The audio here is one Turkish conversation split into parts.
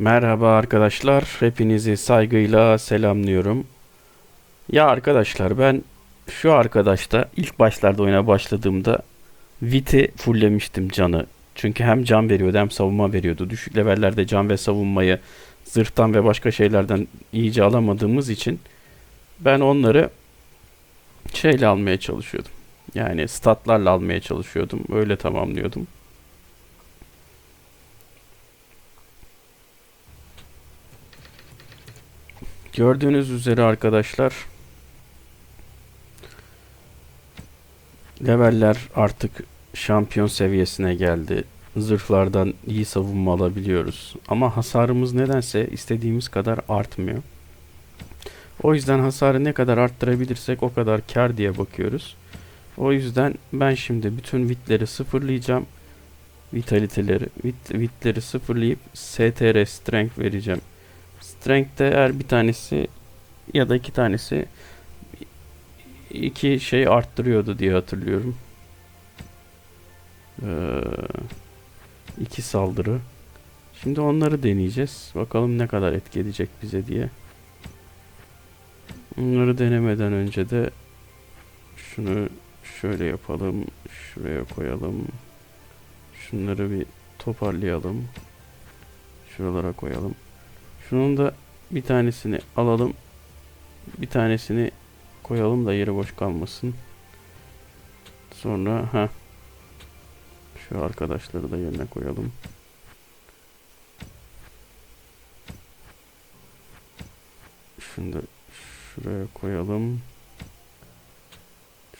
Merhaba arkadaşlar. Hepinizi saygıyla selamlıyorum. Ya arkadaşlar ben şu arkadaşta ilk başlarda oyuna başladığımda Viti fulllemiştim canı. Çünkü hem can veriyordu hem savunma veriyordu. Düşük levellerde can ve savunmayı zırhtan ve başka şeylerden iyice alamadığımız için ben onları şeyle almaya çalışıyordum. Yani statlarla almaya çalışıyordum. Öyle tamamlıyordum. Gördüğünüz üzere arkadaşlar leveller artık şampiyon seviyesine geldi. Zırhlardan iyi savunma alabiliyoruz. Ama hasarımız nedense istediğimiz kadar artmıyor. O yüzden hasarı ne kadar arttırabilirsek o kadar kar diye bakıyoruz. O yüzden ben şimdi bütün vitleri sıfırlayacağım. Vitaliteleri, vit, vitleri sıfırlayıp STR strength vereceğim. Strength'te eğer bir tanesi ya da iki tanesi iki şey arttırıyordu diye hatırlıyorum. Ee, iki saldırı. Şimdi onları deneyeceğiz. Bakalım ne kadar etki edecek bize diye. Bunları denemeden önce de şunu şöyle yapalım. Şuraya koyalım. Şunları bir toparlayalım. Şuralara koyalım. Şunun da bir tanesini alalım. Bir tanesini koyalım da yeri boş kalmasın. Sonra ha şu arkadaşları da yerine koyalım. Şunu da şuraya koyalım.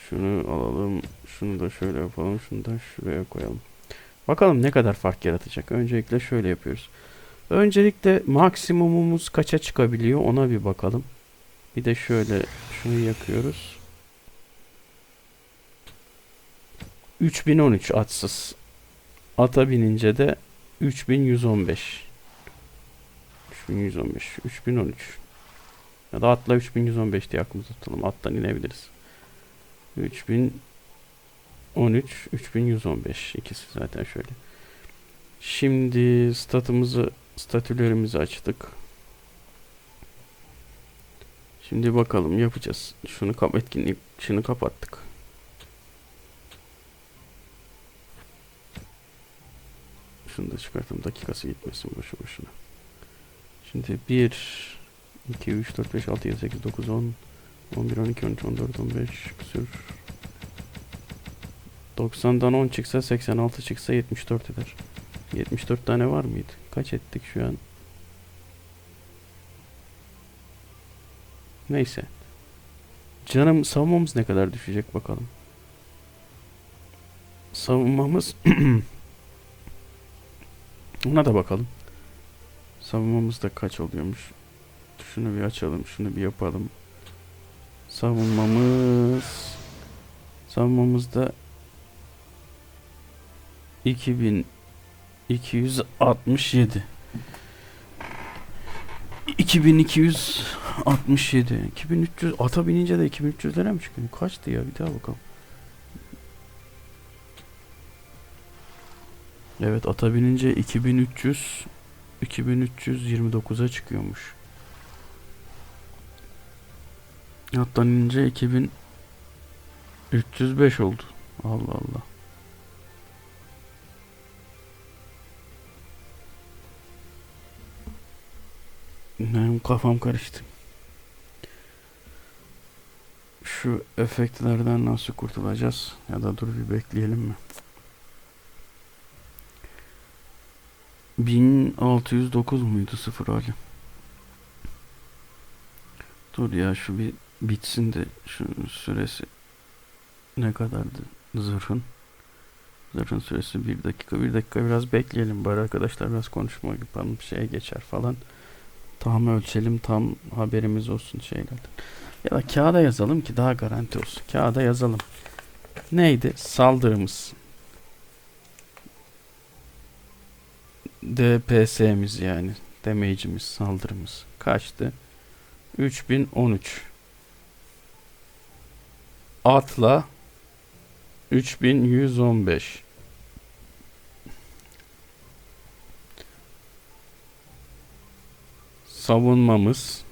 Şunu alalım. Şunu da şöyle yapalım. Şunu da şuraya koyalım. Bakalım ne kadar fark yaratacak. Öncelikle şöyle yapıyoruz. Öncelikle maksimumumuz kaça çıkabiliyor ona bir bakalım. Bir de şöyle şunu yakıyoruz. 3013 atsız. Ata binince de 3115. 3115. 3013. Ya da atla 3115 diye aklımızda tutalım. Attan inebiliriz. 3013 3115 ikisi zaten şöyle. Şimdi statımızı statülerimizi açtık. Şimdi bakalım yapacağız. Şunu kap etkinlik şunu kapattık. Şunu da çıkartalım dakikası gitmesin boşu boşuna. Şimdi 1 2 3 4 5 6 7 8 9 10 11 12 13 14 15 küsür 90'dan 10 çıksa 86 çıksa 74 eder. 74 tane var mıydı? Kaç ettik şu an? Neyse. Canım savunmamız ne kadar düşecek bakalım. Savunmamız Ona da bakalım. Savunmamız da kaç oluyormuş. Şunu bir açalım, şunu bir yapalım. Savunmamız savunmamızda 2267 2267 2300 ata binince de 2300 lira mı çıkıyor? Kaçtı ya bir daha bakalım. Evet ata binince 2300 2329'a çıkıyormuş. Attan inince 2305 oldu. Allah Allah. Benim kafam karıştı. Şu efektlerden nasıl kurtulacağız? Ya da dur bir bekleyelim mi? 1609 muydu sıfır hali? Dur ya şu bir bitsin de şu süresi ne kadardı zırhın? Zırhın süresi bir dakika. Bir dakika biraz bekleyelim bari arkadaşlar biraz konuşma yapalım şeye geçer falan. Tam ölçelim tam haberimiz olsun şeylerden. Ya da kağıda yazalım ki daha garanti olsun. Kağıda yazalım. Neydi? Saldırımız. DPS'miz yani. Damage'imiz, saldırımız. Kaçtı? 3013. Atla 3115. savunmamız.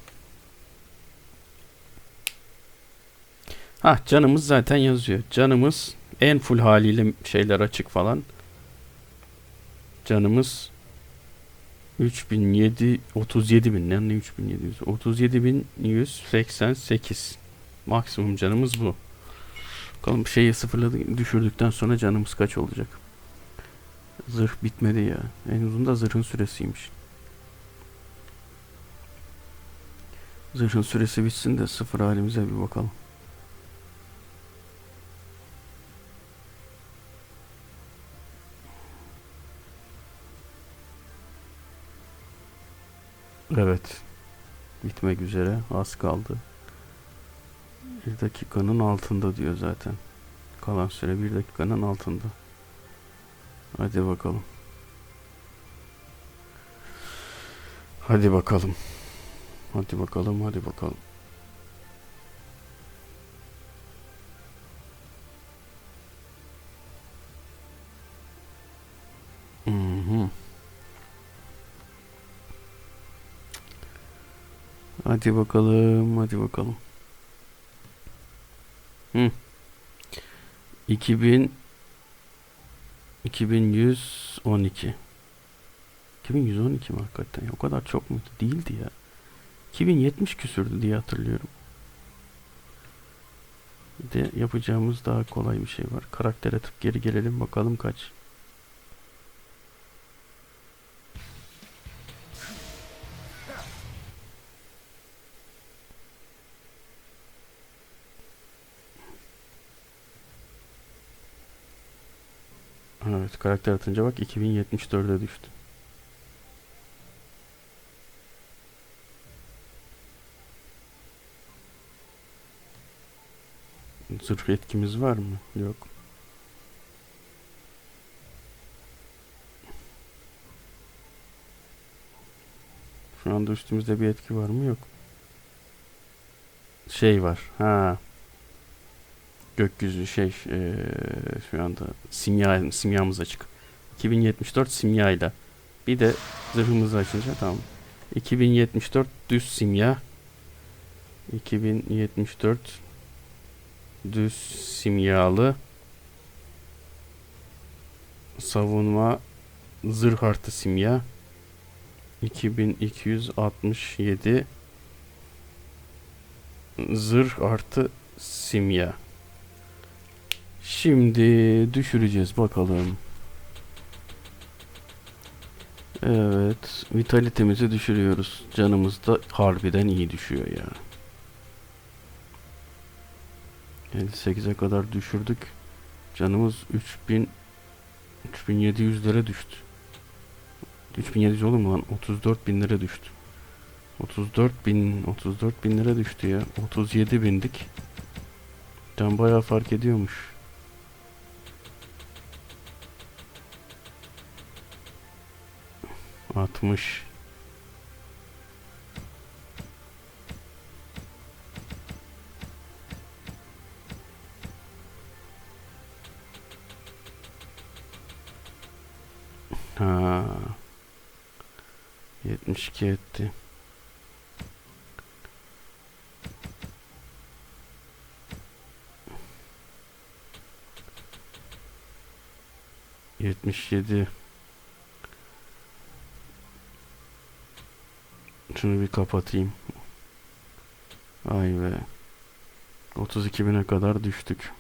Ha canımız zaten yazıyor. Canımız en full haliyle şeyler açık falan. Canımız 3007 37 bin ne 3700 37188 maksimum canımız bu. Bakalım şeyi sıfırladık düşürdükten sonra canımız kaç olacak? Zırh bitmedi ya. En uzun da zırhın süresiymiş. Zırhın süresi bitsin de sıfır halimize bir bakalım. Evet. Bitmek üzere. Az kaldı. Bir dakikanın altında diyor zaten. Kalan süre bir dakikanın altında. Hadi bakalım. Hadi bakalım. Hadi bakalım, hadi bakalım. Mhm. Hadi bakalım, hadi bakalım. Hı. 2000 2112. 2112 mi hakikaten? O kadar çok mu? Değildi ya. 2070 küsürdü diye hatırlıyorum. Bir de yapacağımız daha kolay bir şey var. Karakter atıp geri gelelim bakalım kaç. Evet karakter atınca bak 2074'e düştü. Zırh etkimiz var mı? Yok. Şu anda üstümüzde bir etki var mı? Yok. Şey var. Ha. Gökyüzü şey eee, şu anda simya simyamız açık. 2074 simyayla. Bir de zırhımızı açınca tamam. 2074 düz simya. 2074 düz simyalı. Savunma zırh artı simya. 2267 zırh artı simya. Şimdi düşüreceğiz bakalım. Evet vitalitemizi düşürüyoruz. Canımız da harbiden iyi düşüyor ya 58'e kadar düşürdük. Canımız 3000 3700'lere düştü. 3700 olur mu lan? 34 binlere düştü. 34 bin 34 bin lira düştü ya. 37 bindik. Can bayağı fark ediyormuş. Altmış. Ha. 72 etti. Yetmiş yedi. Şunu bir kapatayım. Ay be. 32 bine kadar düştük.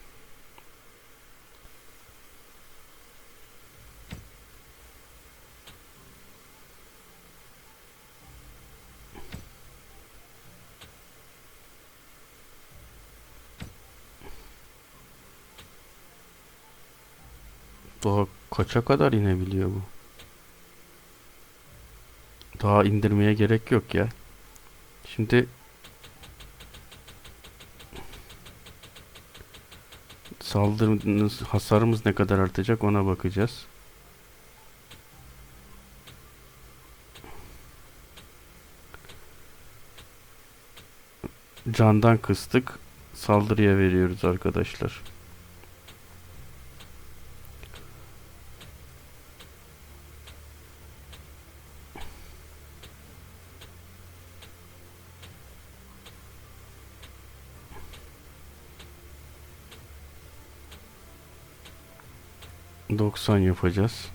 Daha kaça kadar inebiliyor bu? Daha indirmeye gerek yok ya. Şimdi saldırımız, hasarımız ne kadar artacak ona bakacağız. Candan kıstık. Saldırıya veriyoruz arkadaşlar. 90 yapacağız.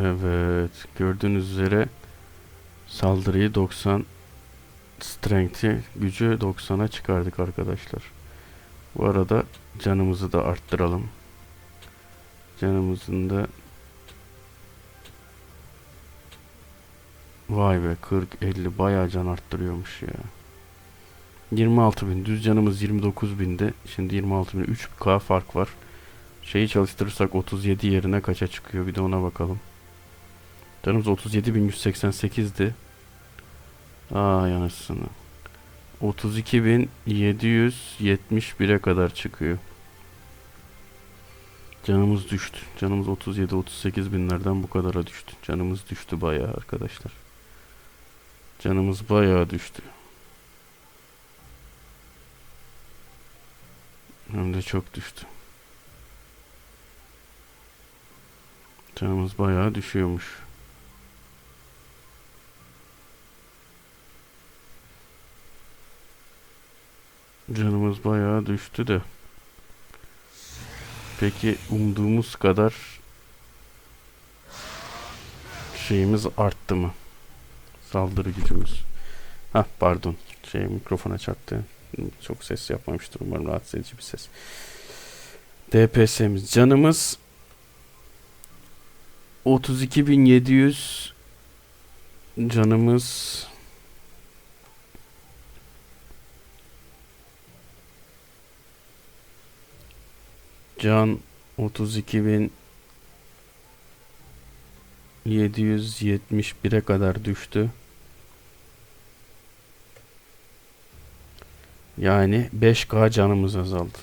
Evet. Gördüğünüz üzere saldırıyı 90 strength'i gücü 90'a çıkardık arkadaşlar. Bu arada canımızı da arttıralım. Canımızın da Vay be 40 50 bayağı can arttırıyormuş ya. 26 bin düz canımız 29 binde. Şimdi 26 bin 3k fark var. Şeyi çalıştırırsak 37 yerine kaça çıkıyor bir de ona bakalım. Canımız 37.188'di. Aa yanısını. 32.771'e kadar çıkıyor. Canımız düştü. Canımız 37-38 binlerden bu kadara düştü. Canımız düştü bayağı arkadaşlar. Canımız bayağı düştü. Hem de çok düştü. Canımız bayağı düşüyormuş. Canımız bayağı düştü de. Peki umduğumuz kadar şeyimiz arttı mı? Saldırı gücümüz. Ha pardon. Şey mikrofona çarptı. Çok ses yapmamıştır umarım rahatsız edici bir ses. DPS'miz canımız 32.700 canımız can 32.771'e kadar düştü. Yani 5K canımız azaldı.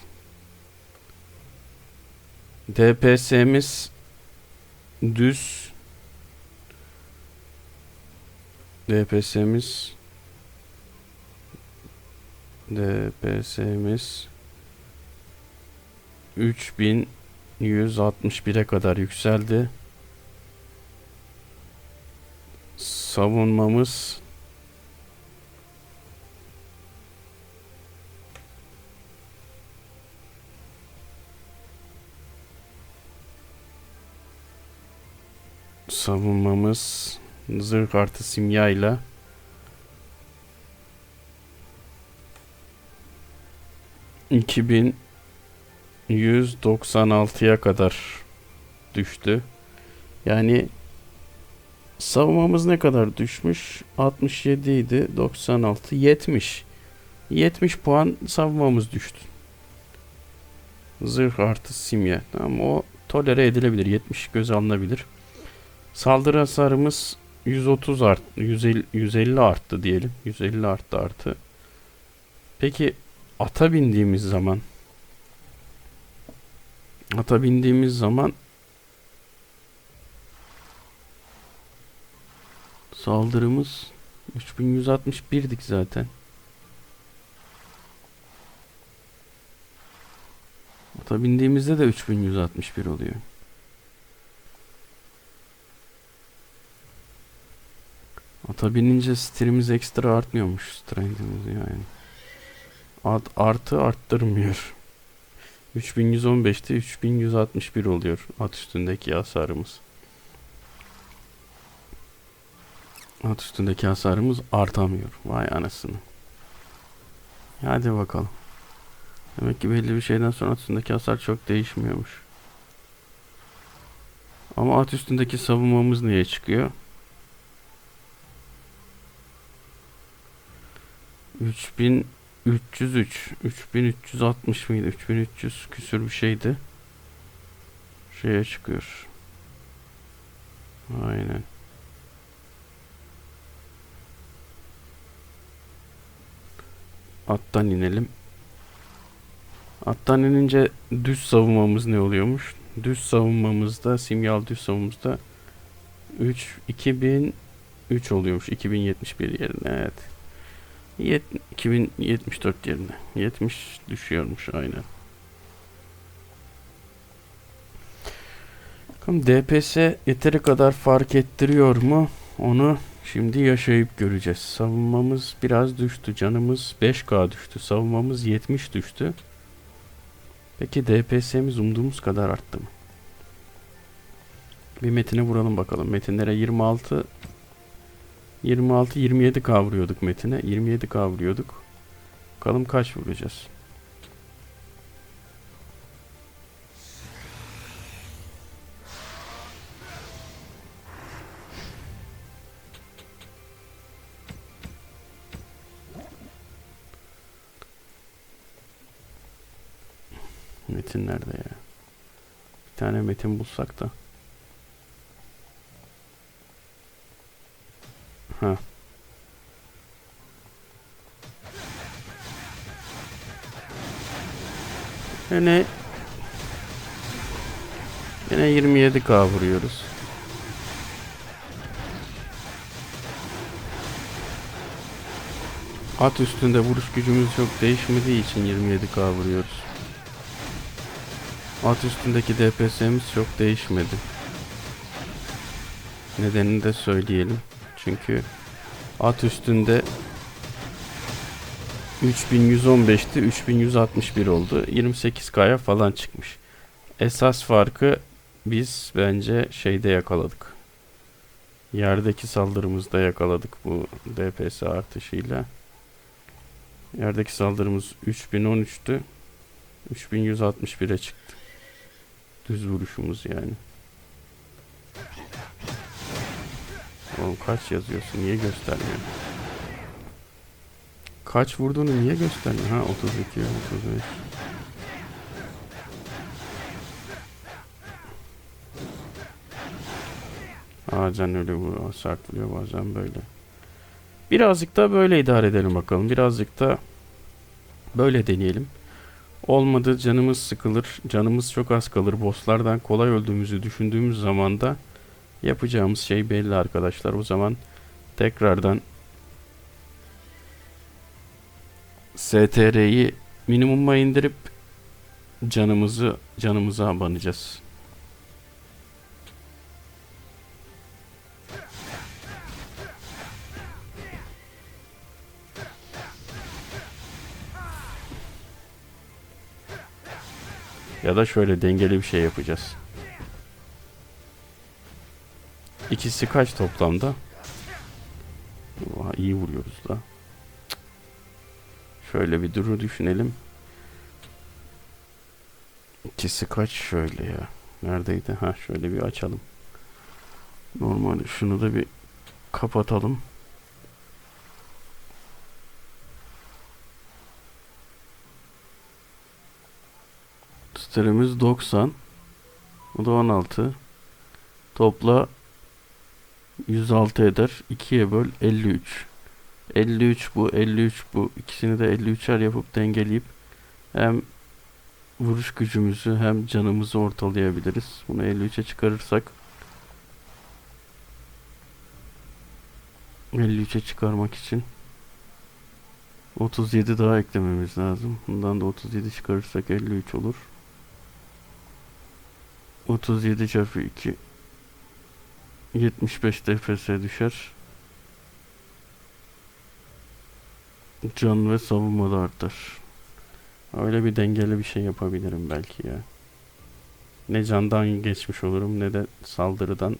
DPS'miz düz DPS'miz DPS'miz 3161'e kadar yükseldi. Savunmamız savunmamız zırh artı simyayla iki bin 196'ya kadar düştü. Yani savunmamız ne kadar düşmüş? 67 idi. 96 70. 70 puan savunmamız düştü. Zırh artı simya. Tamam o tolere edilebilir. 70 göz alınabilir. Saldırı hasarımız 130 art 150, 150 arttı diyelim. 150 arttı artı. Peki ata bindiğimiz zaman ata bindiğimiz zaman saldırımız 3161'dik zaten. Ata bindiğimizde de 3161 oluyor. Ata binince stilimiz ekstra artmıyormuş strength'imiz yani. At, artı arttırmıyor. 3115'te 3161 oluyor at üstündeki hasarımız. At üstündeki hasarımız artamıyor. Vay anasını. Hadi bakalım. Demek ki belli bir şeyden sonra at üstündeki hasar çok değişmiyormuş. Ama at üstündeki savunmamız niye çıkıyor? 3303 3360 mıydı? 3300 küsür bir şeydi. Şeye çıkıyor. Aynen. Attan inelim. Attan inince düz savunmamız ne oluyormuş? Düz savunmamızda, simyal düz savunmamızda 3 2003 oluyormuş. 2071 yerine evet. Yet, 2074 yerine. 70 düşüyormuş aynen. Bakalım DPS yeteri kadar fark ettiriyor mu? Onu şimdi yaşayıp göreceğiz. Savunmamız biraz düştü. Canımız 5K düştü. Savunmamız 70 düştü. Peki DPS'miz umduğumuz kadar arttı mı? Bir metine vuralım bakalım. Metinlere 26 26 27 kavruyorduk metine. 27 kavruyorduk. Bakalım kaç vuracağız. Metin nerede ya? Bir tane metin bulsak da. Yine Yine 27k vuruyoruz. At üstünde vuruş gücümüz çok değişmediği için 27k vuruyoruz. At üstündeki DPS'miz çok değişmedi. Nedenini de söyleyelim. Çünkü at üstünde 3115'ti 3161 oldu. 28K'ya falan çıkmış. Esas farkı biz bence şeyde yakaladık. Yerdeki saldırımızda yakaladık bu DPS artışıyla. Yerdeki saldırımız 3013'tü. 3161'e çıktı. Düz vuruşumuz yani. Oğlum kaç yazıyorsun? Niye göstermiyor? Kaç vurduğunu niye göstermiyor? Ha 32, 35. Bazen öyle sert vuruyor, bazen böyle. Birazcık da böyle idare edelim bakalım. Birazcık da böyle deneyelim. Olmadı canımız sıkılır, canımız çok az kalır. Bosslardan kolay öldüğümüzü düşündüğümüz zaman da yapacağımız şey belli arkadaşlar. O zaman tekrardan STR'yi minimuma indirip canımızı canımıza abanacağız. Ya da şöyle dengeli bir şey yapacağız. İkisi kaç toplamda? Oha, iyi vuruyoruz da. Şöyle bir duru düşünelim. İkisi kaç şöyle ya. Neredeydi? Ha şöyle bir açalım. Normal şunu da bir kapatalım. Sterimiz 90. Bu da 16. Topla 106 eder. 2'ye böl 53. 53 bu 53 bu. İkisini de 53'er yapıp dengeleyip hem vuruş gücümüzü hem canımızı ortalayabiliriz. Bunu 53'e çıkarırsak 53'e çıkarmak için 37 daha eklememiz lazım. Bundan da 37 çıkarırsak 53 olur. 37 çarpı 2 75 DPS düşer. Can ve savunma da artar. Öyle bir dengeli bir şey yapabilirim belki ya. Ne candan geçmiş olurum ne de saldırıdan.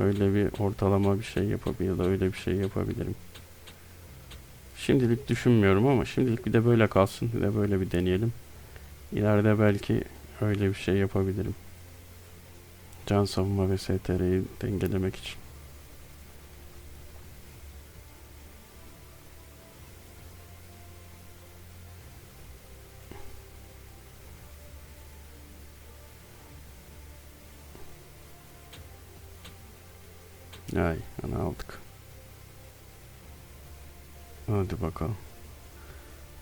Öyle bir ortalama bir şey yapabilir öyle bir şey yapabilirim. Şimdilik düşünmüyorum ama şimdilik bir de böyle kalsın. Bir de böyle bir deneyelim. İleride belki öyle bir şey yapabilirim. Can savunma ve STR'yi dengelemek için. Ay, ana aldık. Hadi bakalım.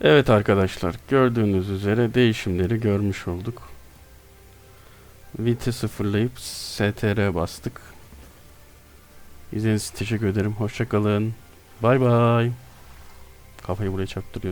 Evet arkadaşlar, gördüğünüz üzere değişimleri görmüş olduk. Viti sıfırlayıp STR bastık. İzlediğiniz için teşekkür ederim. Hoşçakalın. Bay bay. Kafayı buraya çarptırıyoruz.